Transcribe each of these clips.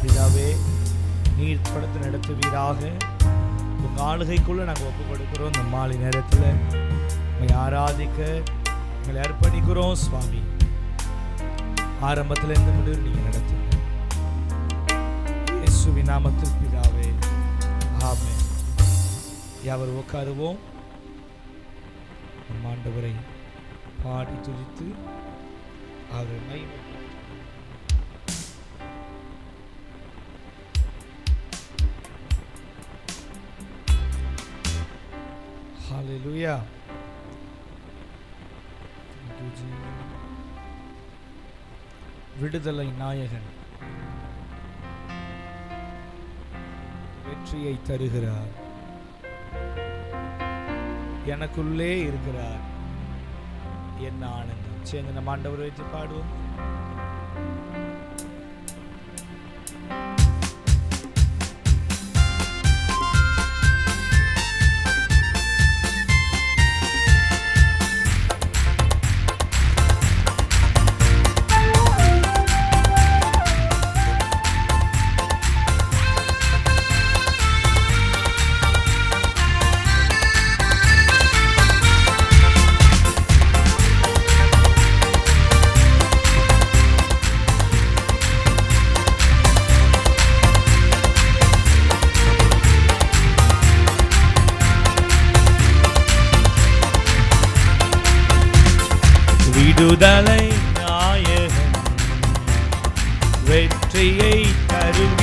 பிதாவே நீர் படத்தை நடத்துவீராக உங்கள் ஆளுகைக்குள்ளே நாங்கள் ஒப்பு கொடுக்கிறோம் இந்த மாலை நேரத்தில் உங்களை ஆராதிக்க உங்களை அர்ப்பணிக்கிறோம் சுவாமி. ஆரம்பத்தில் இருந்து முடிவு நீங்கள் நடத்துங்க இயேசுவின் நாமத்தில் பிதாவே ஆமே யாவர் உட்காருவோம். நம் ஆண்டவரை பாடி துதித்து அவரை மகிமை Yeah. விடுதலை நாயகன். வெற்றியை தருகிறார். எனக்குள்ளே இருக்கிறார். என்ன ஆனந்தம். சேர்ந்து நம்ம ஆண்டவர் வைத்து பாடுவோம். விடுதலை நாயகன். வெற்றியை தரும்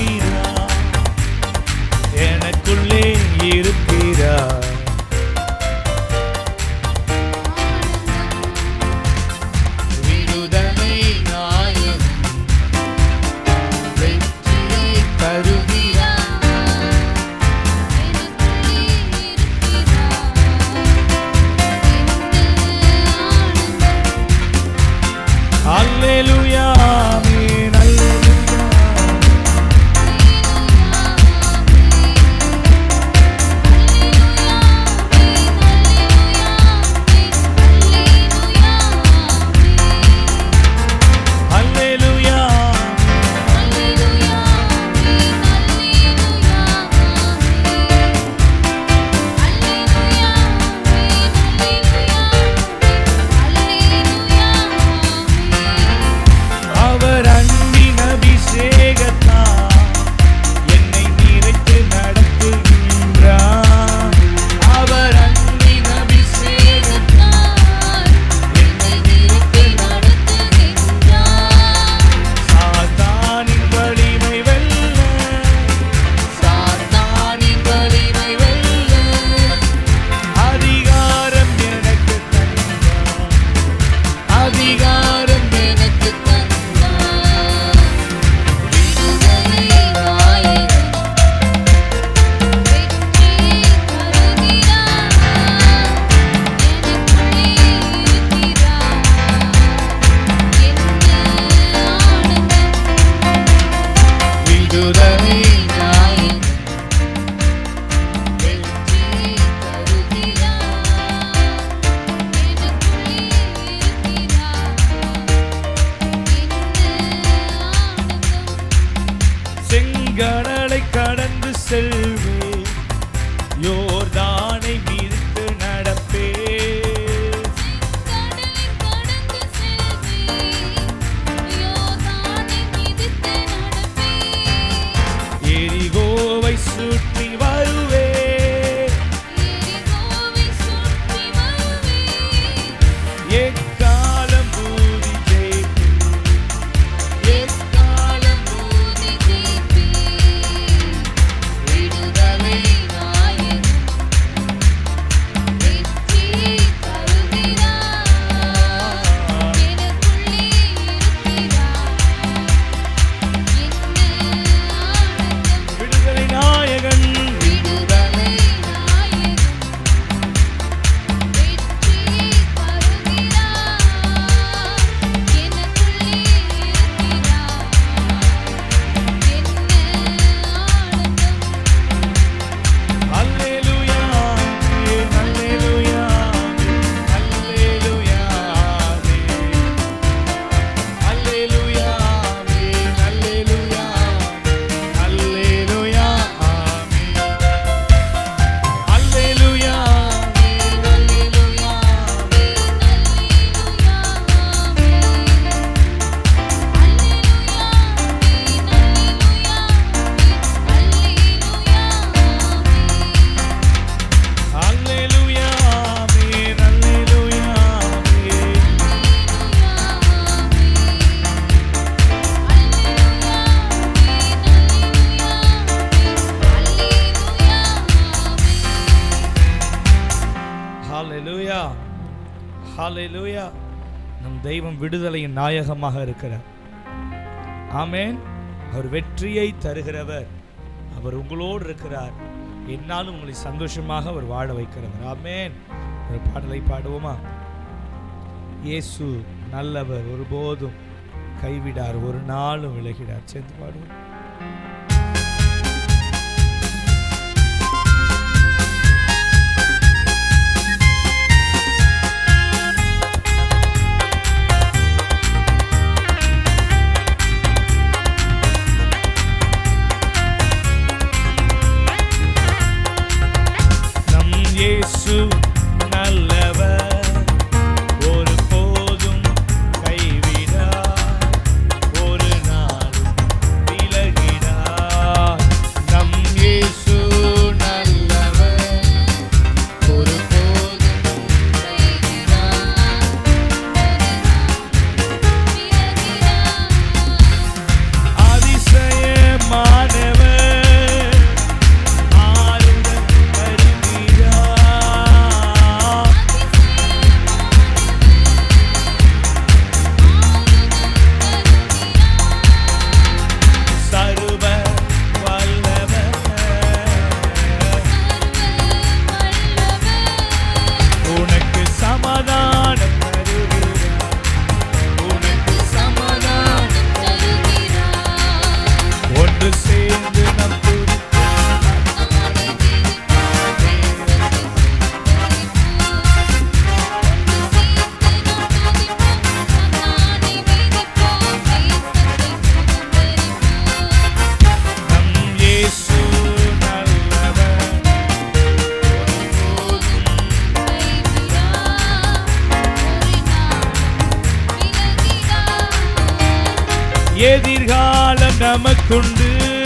விடுதலையின் நாயகமாக இருக்கிறார். ஆமேன். அவர் வெற்றியை தருகிறவர். அவர் உங்களோடு இருக்கிறார். என்னாலும் உங்களை சந்தோஷமாக அவர் வாழ வைக்கிறவர். ஆமேன். ஒரு பாடலை பாடுவோமா? இயேசு நல்லவர் ஒருபோதும் கைவிடார் ஒரு நாளும் விலகிடார். சேர்ந்து பாடுவோம். எதிர்காலம் நமக்குண்டு.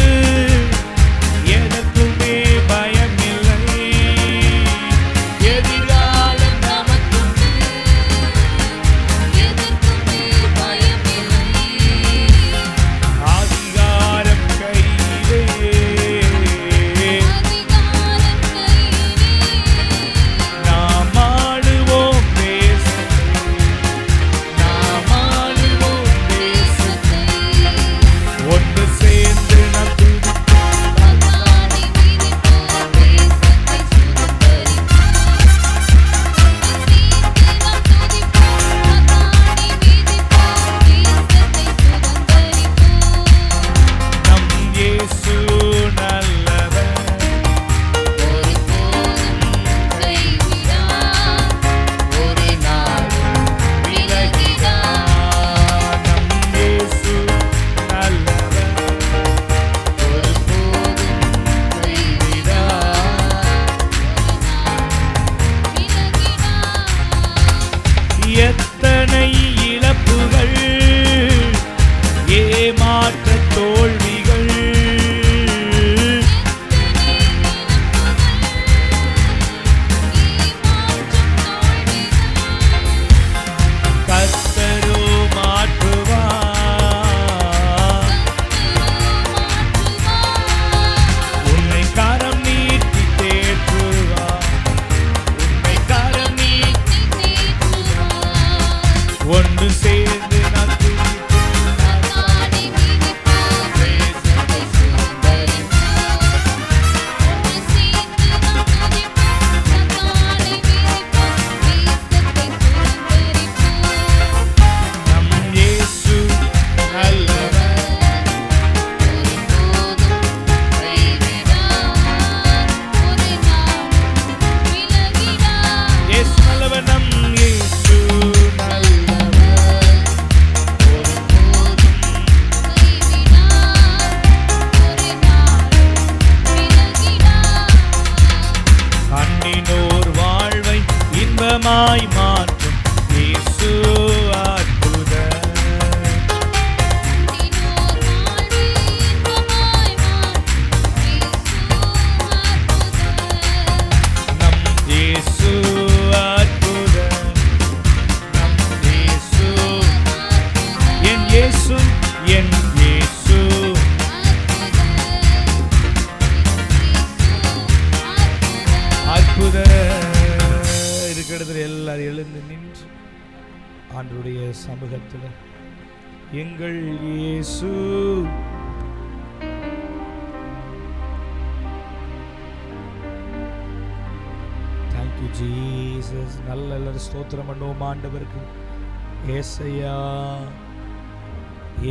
ஏசையா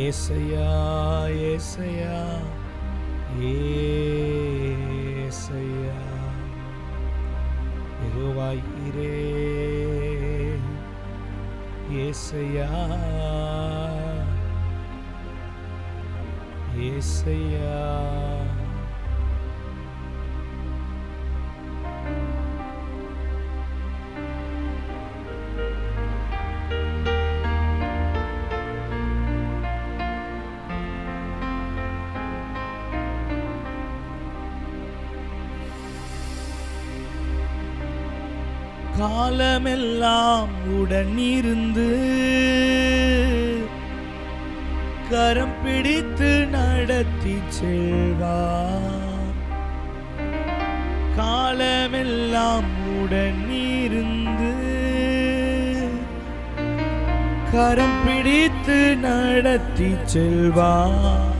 ஏசையா ஏசையா ஏசையா யெகோவாய் இரே ஏசையா ஏசையா உடன் இருந்து கரம் பிடித்து நடத்தி செல்வார். காலமெல்லாம் உடன் இருந்து கரம் பிடித்து நடத்தி செல்வார்.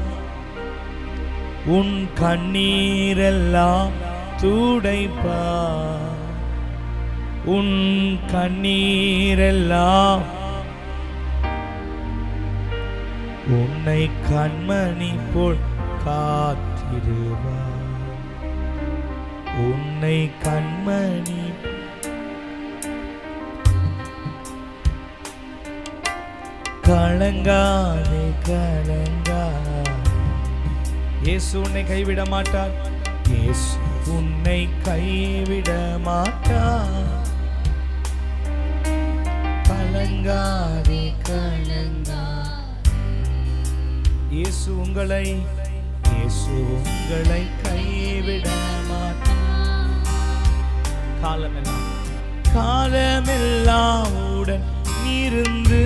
உன் கண்ணீரெல்லாம் துடைப்பார். உன் கண்ணீரெல்லாம். உன்னை கண்மணி போல் காத்திடுவார். உன்னை கண்மணி கலங்காதே கலங்கா இயேசு உன்னை கைவிட மாட்டார் இயேசு உன்னை கைவிட மாட்டார் கலங்காதே. கலங்கா இயேசு உங்களை இயேசு உங்களை கைவிட மாட்டார். காலமெல்லாம் காலமெல்லாம் உடன் இருந்து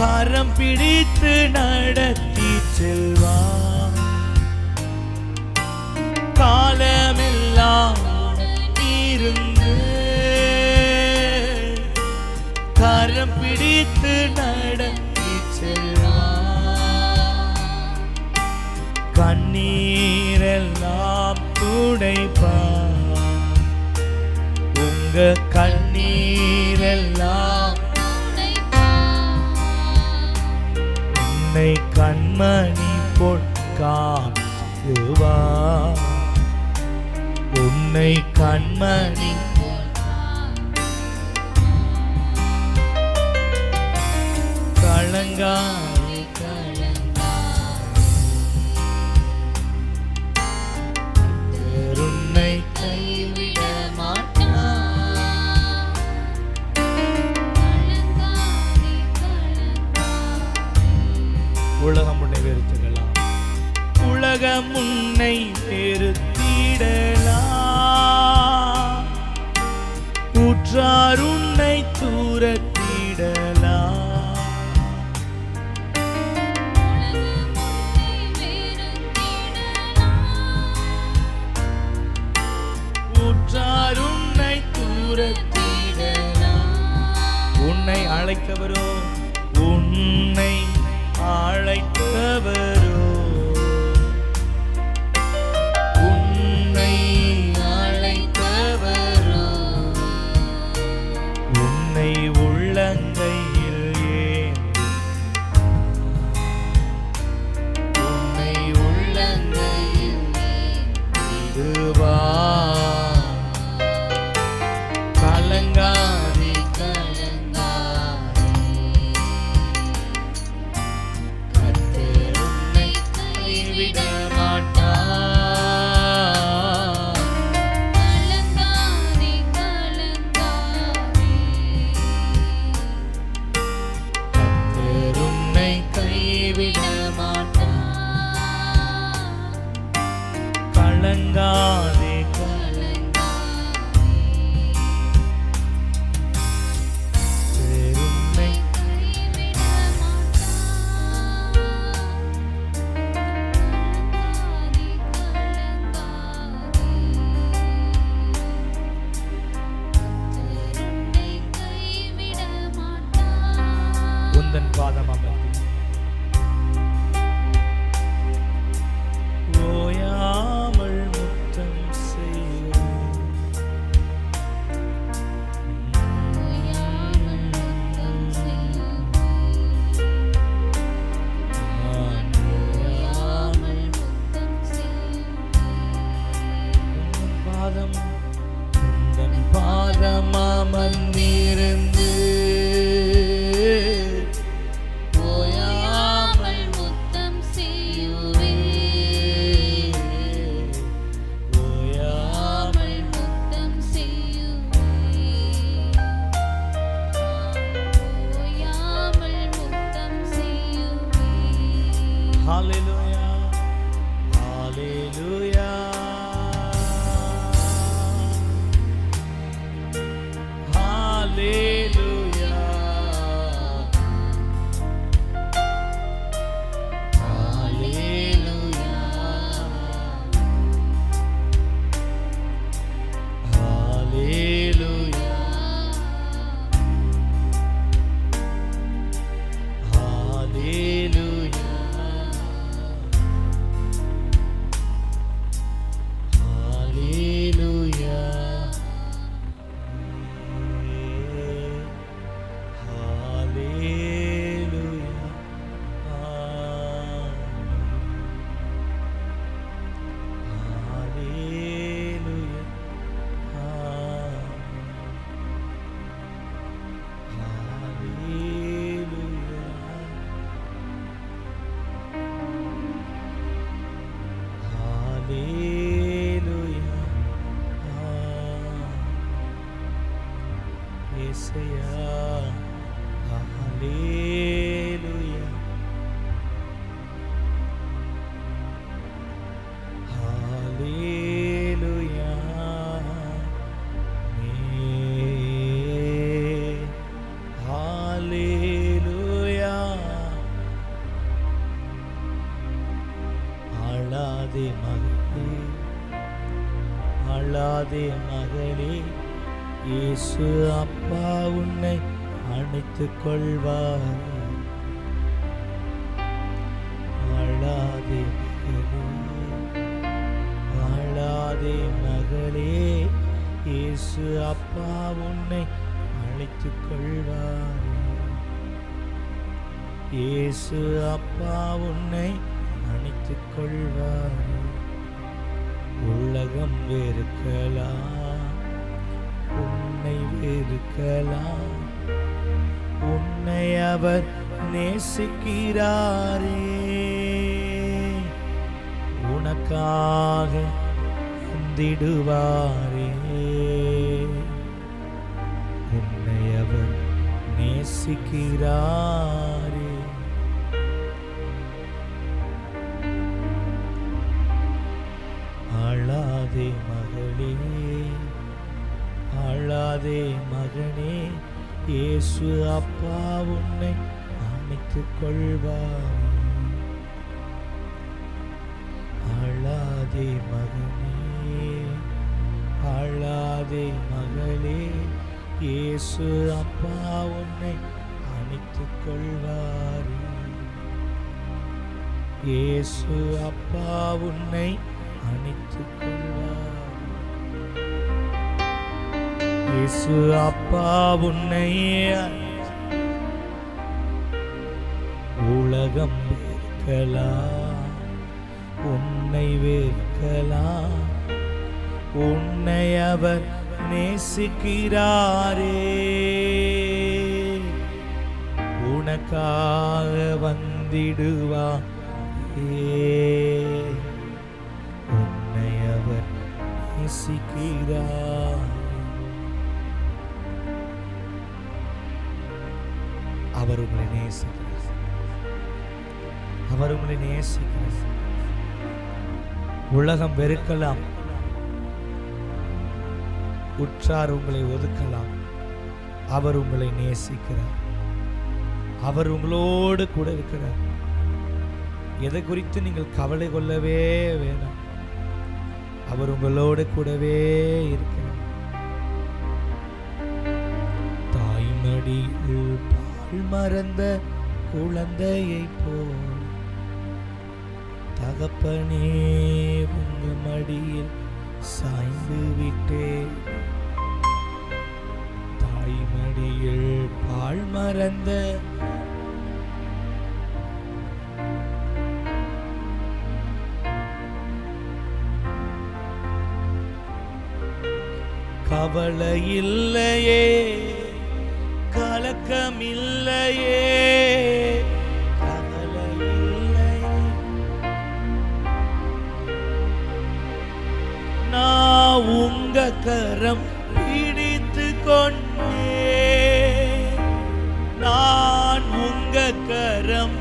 கரம் பிடித்து நடத்தி செல்வார். காலமெல்லாம் கரம் பிடித்து நடத்தி செல்வார். கண்ணீரெல்லாம் துடைப்பார். உங்க கண்ணீரெல்லாம் உன்னை கண்மணி பொற்காத்துவா உன்னை கண்மணி கலங்காதே உன்னை கைவிட மாட்டார் உலகம் உன்னை வெறுத்துக்கலாம். உலகம் உன்னை வெறுத்திடலாம் கலங்காதே. அப்பா உன்னை அணைத்துக் கொள்வார். உலகம் வெறுக்கலாம் உன்னை வெறுக்கலாம். உன்னை அவர் நேசிக்கிறாரே. உனக்காக வந்திடுவாரே. உன்னை அவர் நேசிக்கிறார். அழாதே மகளே அழாதே மகனே இயேசு அப்பா உன்னை அமைத்துக் கொள்வார். அழாதே மகனே அழாதே மகளே இயேசு அப்பா உன்னை அணைத்துக் கொள்வார். இயேசு அப்பா உன்னை அணைத்துக் இயேசு அப்பா உன்னை உலகம் வெறுக்கலாம் உன்னை வெறுக்கலாம் உன்னை அவர் நேசிக்கிறாரே. உனக்காக வந்திடுவாரே. ஏ நேசிக்கிறார் அவர் உங்களை நேசிக்கிறார். அவர் உங்களை நேசிக்கிறார். உலகம் வெறுக்கலாம். உற்றார் உங்களை ஒதுக்கலாம். அவர் உங்களை நேசிக்கிறார். அவர் உங்களோடு கூட இருக்கிறார். எதை குறித்து நீங்கள் கவலை கொள்ளவே வேண்டாம். அவர் உங்களோடு கூடவே இருக்கிறார். தாய்மடியில் பால் மறந்த குழந்தையை போல் தகப்பனே உங்க மடியில் சாய்ந்து விட்டே தாய் மடியில் பால் மறந்த கவல இல்லையே கலக்கம் இல்லையே கவலை இல்லையே நான் உங்க கரம் பிடித்து கொண்டே நான் உங்க கரம்.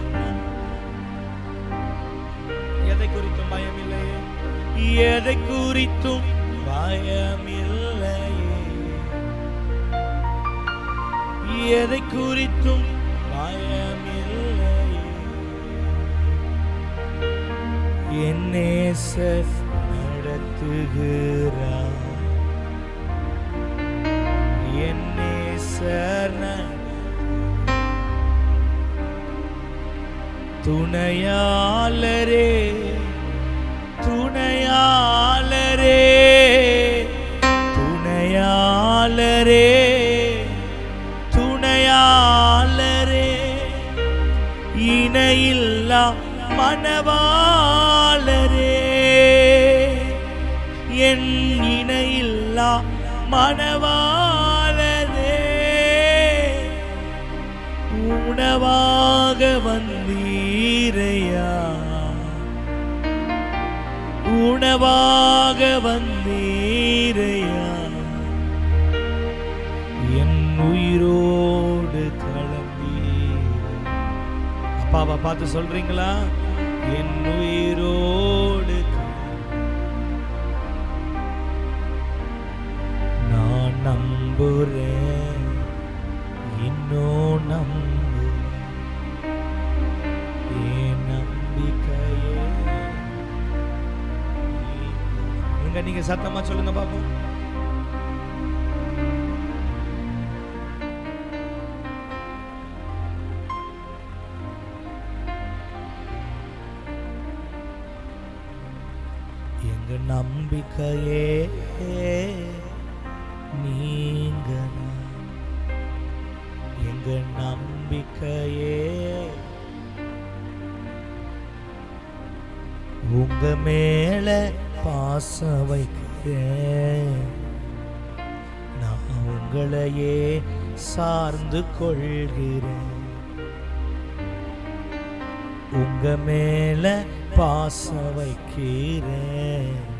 எதை குறித்தும் பயமில்லையே? எதை குறித்தும் பயம் எதை குறித்தும் பயமில்லையே என் நடத்துகிறார். என் துணையாளரே துணையாளரே. இணையில்லா மணவாளரே. என் இணையில்லா மணவாளரே. உணவாக வந்தீரையா. உணவாக வந்தீரையா அப்பாவை பார்த்து சொல்றீங்களா? என் உயிரோடு நான் நம்புறேன். இன்னும் நம்பு. என் நம்பிக்கையே. எங்க நீங்க சத்தமா சொல்லுங்க பாப்போம். நம்பிக்கையே நீங்க எங்க நம்பிக்கையே? உங்க மேல பாசம் வைக்கிறேன். நான் உங்களையே சார்ந்து கொள்கிறேன். உங்க மேல பாசம் வைக்கிறேன்.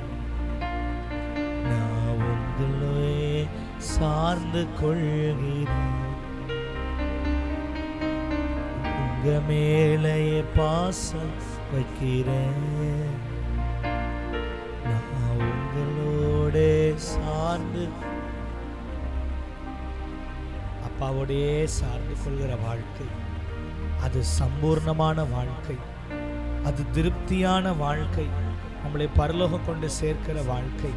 சார்ந்து கொள்கிறேன். உங்க மேலேயே பாசம் வைக்கிறேன். நான் உங்களோட சார்ந்து அப்பாவோடையே சார்ந்து கொள்கிற வாழ்க்கை. அது சம்பூர்ணமான வாழ்க்கை. அது திருப்தியான வாழ்க்கை. நம்மளை பரலோகம் கொண்டு சேர்க்கிற வாழ்க்கை.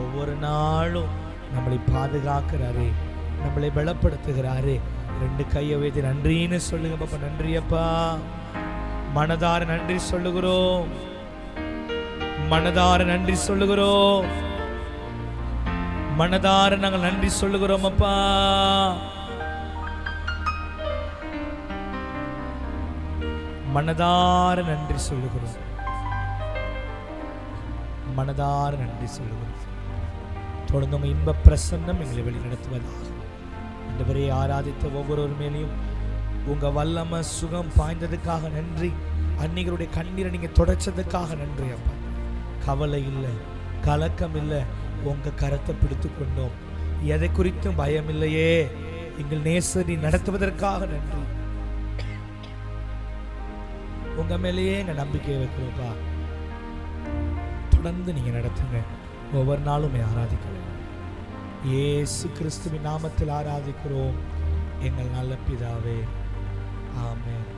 ஒவ்வொரு நாளும் நம்மளை பாதுகாக்கிறாரே நம்மளை பலப்படுத்துகிறாரே. ரெண்டு கையை வைத்து நன்றின்னு சொல்லுங்க பாப்பா நன்றியப்பா மனதார நன்றி சொல்லுகிறோம். மனதார நன்றி சொல்லுகிறோம். மனதார நாங்கள் நன்றி சொல்லுகிறோம் அப்பா. மனதார நன்றி சொல்லுகிறோம். மனதார நன்றி சொல்லுகிறோம். தொடர்ந்து உங்கள் இன்ப பிரசன்னம் எங்களை வழி நடத்துவதாக ஆண்டவரே ஆராதித்த ஒவ்வொருவர் மேலேயும் உங்கள் வல்லம சுகம் பாய்ந்ததுக்காக நன்றி. அன்னிகளுடைய கண்ணீரை நீங்கள் தொடச்சதுக்காக நன்றி அப்பா. கவலை இல்லை கலக்கம் இல்லை உங்கள் கரத்தை பிடித்து கொண்டோம். எதை குறித்தும் பயம் இல்லையே. எங்கள் நேசரி நடத்துவதற்காக நன்றி. உங்க மேலேயே எங்கள் நம்பிக்கையை வைக்கிறோம்ப்பா தொடர்ந்து நீங்கள் நடத்துங்க. ஒவ்வொரு நாளும் ஆராதிக்கிறோம். ஏசு கிறிஸ்துவின் நாமத்தில் ஆராதிக்கிறோம். எங்கள் நல்ல பிதாவே. ஆமேன்.